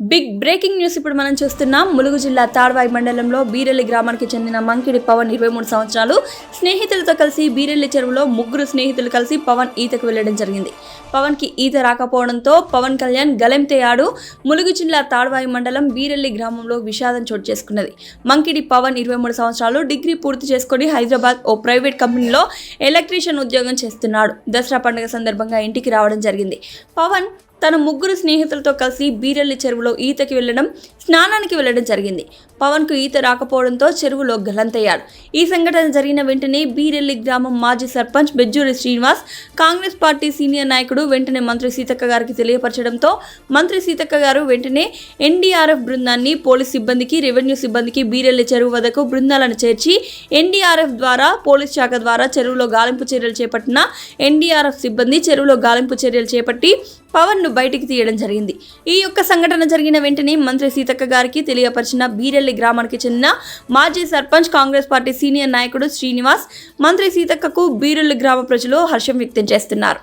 Big breaking news ఇప్పుడు మనం చూస్తున్నాం. ములుగు జిల్లా తాడ్వాయి మండలంలో బీరెల్లి గ్రామానికి చెందిన మంకిడి పవన్ ఇరవై మూడు సంవత్సరాలు. స్నేహితులతో కలిసి బీరెల్లి చెరువులో ముగ్గురు స్నేహితులు కలిసి పవన్ ఈతకు వెళ్ళడం జరిగింది. పవన్కి ఈత రాకపోవడంతో పవన్ కళ్యాణ్ గలెంతేయాడు. ములుగు జిల్లా తాడ్వాయి మండలం బీరెల్లి గ్రామంలో విషాదం చోటు చేసుకున్నది. మంకిడి పవన్ ఇరవై మూడు సంవత్సరాలు డిగ్రీ పూర్తి చేసుకొని హైదరాబాద్ ఓ ప్రైవేట్ కంపెనీలో ఎలక్ట్రీషియన్ ఉద్యోగం చేస్తున్నాడు. దసరా పండుగ సందర్భంగా ఇంటికి రావడం జరిగింది. పవన్ తన ముగ్గురు స్నేహితులతో కలిసి బీరెల్లి చెరువులో ఈతకి వెళ్ళడం స్నానానికి వెళ్ళడం జరిగింది. పవన్కు ఈత రాకపోవడంతో చెరువులో గలంతయ్యాడు. ఈ సంఘటన జరిగిన వెంటనే బీరెల్లి గ్రామం మాజీ సర్పంచ్ బెజ్జూరి శ్రీనివాస్ కాంగ్రెస్ పార్టీ సీనియర్ నాయకుడు వెంటనే మంత్రి సీతక్క గారికి తెలియపరచడంతో మంత్రి సీతక్క గారు వెంటనే ఎన్డీఆర్ఎఫ్ బృందాన్ని పోలీస్ సిబ్బందికి రెవెన్యూ సిబ్బందికి బీరెల్లి చెరువు వద్దకు బృందాలను చేర్చి ఎన్డీఆర్ఎఫ్ ద్వారా పోలీస్ శాఖ ద్వారా చెరువులో గాలింపు చర్యలు చేపట్టిన ఎన్డీఆర్ఎఫ్ సిబ్బంది చెరువులో గాలింపు చర్యలు చేపట్టి పవన్ ను బయటికి తీయడం జరిగింది. ఈ యొక్క సంఘటన జరిగిన వెంటనే మంత్రి సీతక్క గారికి తెలియపరిచిన బీరెల్లి గ్రామానికి చెందిన మాజీ సర్పంచ్ కాంగ్రెస్ పార్టీ సీనియర్ నాయకుడు శ్రీనివాస్ మంత్రి సీతక్కకు బీరెల్లి గ్రామ ప్రజలు హర్షం వ్యక్తం చేస్తున్నారు.